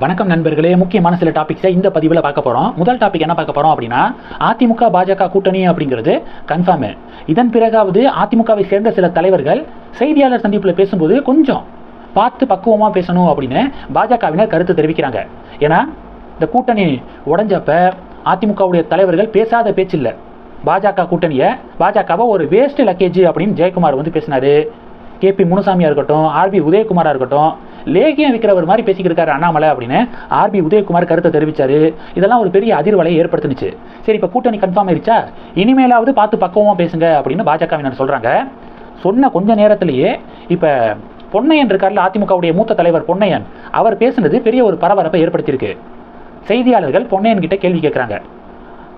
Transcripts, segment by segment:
வணக்கம் நண்பர்களே. முக்கியமான சில டாபிக்ஸை இந்த பதிவில் பார்க்க போகிறோம் முதல் டாபிக் என்ன பார்க்க போகிறோம் அப்படின்னா அதிமுக பாஜக கூட்டணி அப்படிங்கிறது கன்ஃபார்மு இதன் பிறகாவது அதிமுகவை சேர்ந்த சில தலைவர்கள் செய்தியாளர் சந்திப்பில் பேசும்போது கொஞ்சம் பார்த்து பக்குவமாக பேசணும் அப்படின்னு பாஜகவினர் கருத்து தெரிவிக்கிறாங்க. ஏன்னா இந்த கூட்டணி உடஞ்சப்ப அதிமுகவுடைய தலைவர்கள் பேசாத பேச்சில்லை. பாஜக கூட்டணியை பாஜகவை ஒரு வேஸ்ட் லக்கேஜ் அப்படின்னு ஜெயக்குமார் வந்து பேசினாரு. கேபி முனுசாமியாக இருக்கட்டும் ஆர்பி உதயகுமாராக இருக்கட்டும் லேகியம் விற்கிறவர் மாதிரி பேசிக்கிருக்காரு அண்ணாமலை அப்படின்னு ஆர்பி உதயகுமார் கருத்தை தெரிவிச்சாரு. இதெல்லாம் ஒரு பெரிய அதிர்வலையை ஏற்படுத்துனுச்சு. சரி இப்போ கூட்டணி கன்ஃபார்ம் ஆயிடுச்சா இனிமேலாவது பார்த்து பக்குவமாக பேசுங்க அப்படின்னு பாஜகவினர் சொல்கிறாங்க சொன்ன கொஞ்ச நேரத்திலேயே இப்போ பொன்னையன் இருக்கார்ல அதிமுகவுடைய மூத்த தலைவர் பொன்னையன் அவர் பேசுனது பெரிய ஒரு பரபரப்பை ஏற்படுத்தியிருக்கு. செய்தியாளர்கள் பொன்னையன் கிட்ட கேள்வி கேட்குறாங்க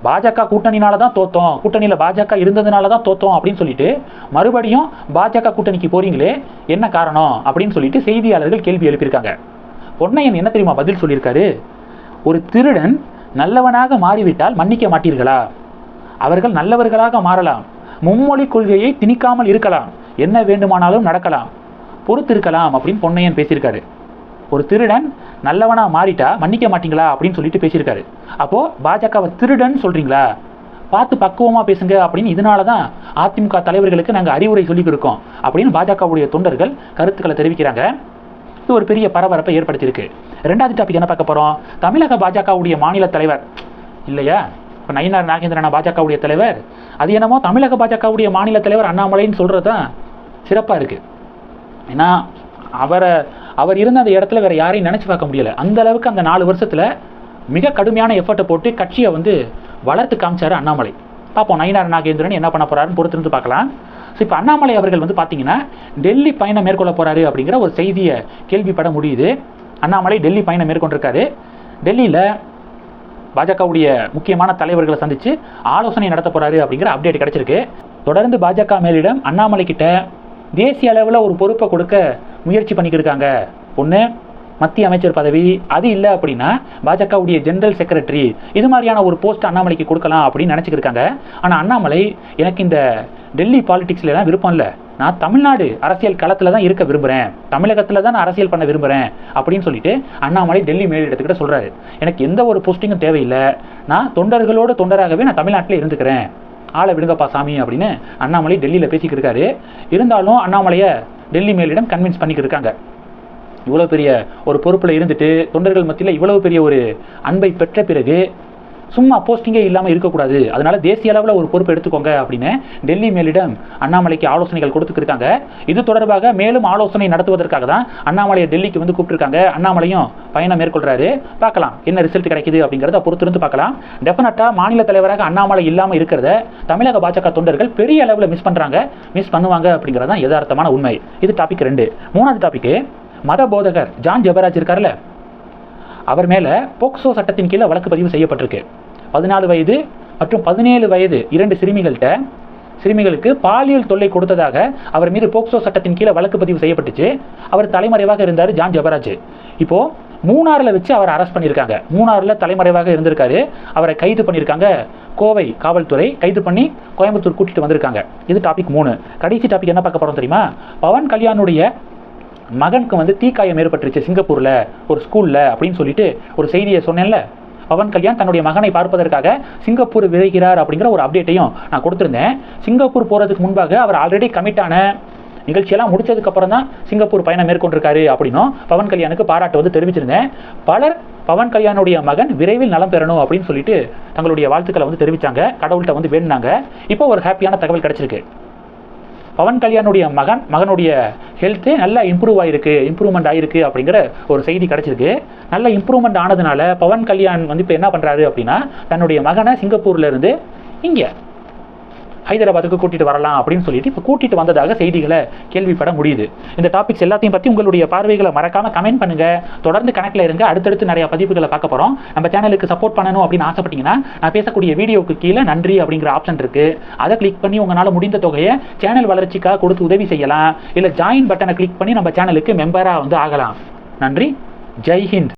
பாஜக கூட்டணினால தான் தோத்தோம். கூட்டணியில் பாஜக இருந்ததுனால தான் தோத்தோம் அப்படின்னு சொல்லிட்டு மறுபடியும் பாஜக கூட்டணிக்கு போறீங்களே என்ன காரணம் அப்படின்னு சொல்லிட்டு செய்தியாளர்கள் கேள்வி எழுப்பியிருக்காங்க. பொன்னையன் என்ன தெரியுமா பதில் சொல்லியிருக்காரு? ஒரு திருடன் நல்லவனாக மாறிவிட்டால் மன்னிக்க மாட்டீர்களா? அவர்கள் நல்லவர்களாக மாறலாம். மும்மொழி கொள்கையை திணிக்காமல் இருக்கலாம். என்ன வேண்டுமானாலும் நடக்கலாம். பொறுத்திருக்கலாம் அப்படின்னு பொன்னையன் பேசியிருக்காரு. ஒரு திருடன் நல்லவனாக மாறிட்டா மன்னிக்க மாட்டீங்களா அப்படின்னு சொல்லிட்டு பேசியிருக்காரு. அப்போது பாஜகவை திருடன் சொல்கிறீங்களா பார்த்து பக்குவமாக பேசுங்க அப்படின்னு இதனால தான் அதிமுக தலைவர்களுக்கு நாங்கள் அறிவுரை சொல்லிக் கொடுக்கோம் அப்படின்னு பாஜகவுடைய தொண்டர்கள் கருத்துக்களை தெரிவிக்கிறாங்க. இது ஒரு பெரிய பரபரப்பை ஏற்படுத்தியிருக்கு. ரெண்டாவது டாபிக் என்ன பார்க்க போகிறோம் தமிழக பாஜகவுடைய மாநில தலைவர் இல்லையா? இப்போ நயினார் நாகேந்திரனா பாஜகவுடைய தலைவர் அது என்னமோ தமிழக பாஜகவுடைய மாநில தலைவர் அண்ணாமலைன்னு சொல்கிறது தான் சிறப்பாக இருக்குது ஏன்னா அவரை அவர் இருந்த அந்த இடத்துல வேறு யாரையும் நினச்சி பார்க்க முடியல. அந்த அளவுக்கு அந்த நாலு வருஷத்தில் மிக கடுமையான எஃபர்ட்டை போட்டு கட்சியை வந்து வளர்த்து காமிச்சார் அண்ணாமலை. பார்ப்போம் நயினார் நாகேந்திரன் என்ன பண்ண போகிறாருன்னு பொறுத்திருந்து பார்க்கலாம். ஸோ இப்போ அண்ணாமலை அவர்கள் வந்து பார்த்தீங்கன்னா டெல்லி பயணம் மேற்கொள்ள போகிறாரு அப்படிங்கிற ஒரு செய்தியை கேள்விப்பட முடியுது. அண்ணாமலை டெல்லி பயணம் மேற்கொண்டிருக்காரு. டெல்லியில் பாஜகவுடைய முக்கியமான தலைவர்களை சந்திச்சு ஆலோசனை நடத்த போகிறாரு அப்படிங்கிற அப்டேட் கிடச்சிருக்கு. தொடர்ந்து பாஜக மேலிடம் அண்ணாமலை கிட்ட தேசிய அளவில் ஒரு பொறுப்பை கொடுக்க முயற்சி பண்ணிக்கிட்டு இருக்காங்க. ஒன்று மத்திய அமைச்சர் பதவி அது இல்லை அப்படின்னா பாஜகவுடைய ஜெனரல் செக்ரட்டரி இது மாதிரியான ஒரு போஸ்ட் அண்ணாமலைக்கு கொடுக்கலாம் அப்படின்னு நினச்சிக்கிட்டு இருக்காங்க. ஆனால் அண்ணாமலை எனக்கு இந்த டெல்லி பாலிடிக்ஸ்ல விருப்பம் இல்லை. நான் தமிழ்நாடு அரசியல் களத்தில் தான் இருக்க விரும்புகிறேன் தமிழகத்தில் தான் நான் அரசியல் பண்ண விரும்புகிறேன் அப்படின்னு சொல்லிட்டு அண்ணாமலை டெல்லி மேலிடத்துக்கிட்ட சொல்கிறாரு எனக்கு எந்த ஒரு போஸ்டிங்கும் தேவையில்லை. நான் தொண்டர்களோடு தொண்டராகவே நான் தமிழ்நாட்டில் இருந்துக்கிறேன். ஆளை விடுங்கப்பா சாமி அப்படின்னு அண்ணாமலை டெல்லியில் பேசிக்கிட்டு இருக்காரு. இருந்தாலும் அண்ணாமலையை டெல்லி மேலிடம் கன்வின்ஸ் பண்ணிக்கிட்டு இருக்காங்க இவ்வளோ பெரிய ஒரு பொறுப்பில் இருந்துட்டு தொண்டர்கள் மத்தியில் இவ்வளவு பெரிய ஒரு அன்பை பெற்ற பிறகு சும்மா போஸ்டிங்கே இல்லாமல் இருக்கக்கூடாது. அதனால தேசிய அளவில் ஒரு பொறுப்பு எடுத்துக்கோங்க அப்படின்னு டெல்லி மேலிடம் அண்ணாமலைக்கு ஆலோசனைகள் கொடுத்துருக்காங்க இது தொடர்பாக மேலும் ஆலோசனை நடத்துவதற்காக தான் அண்ணாமலையை டெல்லிக்கு வந்து கூப்பிட்டுருக்காங்க. அண்ணாமலையும் பயணம் மேற்கொள்கிறாரு பார்க்கலாம் என்ன ரிசல்ட் கிடைக்குது அப்படிங்கிறத பொறுத்திருந்து பார்க்கலாம். டெஃபினட்டாக மாநில தலைவராக அண்ணாமலை இல்லாமல் இருக்கிறத தமிழக பாஜக தொண்டர்கள் பெரிய அளவில் மிஸ் பண்ணுறாங்க மிஸ் பண்ணுவாங்க அப்படிங்கிறது தான் யதார்த்தமான உண்மை. இது டாபிக் ரெண்டு. மூணாவது டாபிக் மத போதகர் ஜான் ஜெபராஜ் இருக்கார்ல அவர் மேலே போக்சோ சட்டத்தின் கீழே வழக்கு பதிவு செய்யப்பட்டிருக்கு. பதினாலு வயது மற்றும் பதினேழு வயது இரண்டு சிறுமிகள்கிட்ட சிறுமிகளுக்கு பாலியல் தொல்லை கொடுத்ததாக அவர் மீது போக்சோ சட்டத்தின் கீழே வழக்கு பதிவு செய்யப்பட்டுச்சு. அவர் தலைமறைவாக இருந்தார் ஜான் ஜபராஜ். இப்போ மூணாறில் வச்சு அவர் அரெஸ்ட் பண்ணியிருக்காங்க. மூணாறில் தலைமறைவாக இருந்திருக்காரு. அவரை கைது பண்ணியிருக்காங்க கோவை காவல்துறை. கைது பண்ணி கோயம்புத்தூர் கூட்டிகிட்டு வந்திருக்காங்க. இது டாபிக் மூணு. கடைசி டாபிக் என்ன பார்க்க போகிறோம் தெரியுமா? பவன் கல்யாணுடைய மகனுக்கு வந்து தீக்காயம் ஏற்பட்டுருச்சு சிங்கப்பூரில் ஒரு ஸ்கூலில் அப்படின்னு சொல்லிட்டு ஒரு செய்தியை சொன்னேன்ல. பவன் கல்யாண் தன்னுடைய மகனை பார்ப்பதற்காக சிங்கப்பூர் விரைகிறார் அப்படிங்கிற ஒரு அப்டேட்டையும் நான் கொடுத்துருந்தேன். சிங்கப்பூர் போகிறதுக்கு முன்பாக அவர் ஆல்ரெடி கமிட்டான நிகழ்ச்சியெல்லாம் முடிச்சதுக்கப்புறம் தான் சிங்கப்பூர் பயணம் மேற்கொண்டிருக்காரு அப்படின்னும் பவன் கல்யாணுக்கு பாராட்டு வந்து தெரிவிச்சிருந்தேன். பலர் பவன் கல்யாணுடைய மகன் விரைவில் நலம் பெறணும் அப்படின்னு சொல்லிட்டு தங்களுடைய வாழ்த்துக்களை வந்து தெரிவித்தாங்க கடவுள்கிட்ட வந்து வேணுனாங்க இப்போ ஒரு ஹாப்பியான தகவல் கிடச்சிருக்கு. பவன் கல்யாணுடைய மகன் மகனுடைய ஹெல்த்து நல்லா இம்ப்ரூவ் ஆகிருக்கு இம்ப்ரூவ்மெண்ட் ஆயிருக்கு அப்படிங்கிற ஒரு செய்தி கிடச்சிருக்கு. நல்ல இம்ப்ரூவ்மெண்ட் ஆனதுனால பவன் கல்யாண் வந்து இப்போ என்ன பண்ணுறாரு அப்படின்னா தன்னுடைய மகனை சிங்கப்பூர்லேருந்து இங்கே ஹைதராபாத்துக்கு கூட்டிட்டு வரலாம் அப்படின்னு சொல்லிட்டு இப்போ கூட்டிட்டு வந்ததாக செய்திகளை கேள்விப்பட முடியுது. இந்த டாபிக்ஸ் எல்லாத்தையும் பற்றி உங்களுடைய பார்வைகளை மறக்காம கமெண்ட் பண்ணுங்க. தொடர்ந்து கணக்கில் இருங்க. அடுத்தடுத்து நிறைய பதிவுகளை பார்க்க போகிறோம் நம்ம சேனலுக்கு சப்போர்ட் பண்ணணும் அப்படின்னு ஆசைப்பட்டீங்கன்னா நான் பேசக்கூடிய வீடியோக்கு கீழே நன்றி அப்படிங்கிற ஆப்ஷன் இருக்கு. அதை கிளிக் பண்ணி உங்களால் முடிந்த தொகையை சேனல் வளர்ச்சிக்காக கொடுத்து உதவி செய்யலாம். இல்லை ஜாயின் பட்டனை கிளிக் பண்ணி நம்ம சேனலுக்கு மெம்பராக வந்து ஆகலாம். நன்றி. ஜெய் ஹிந்த்.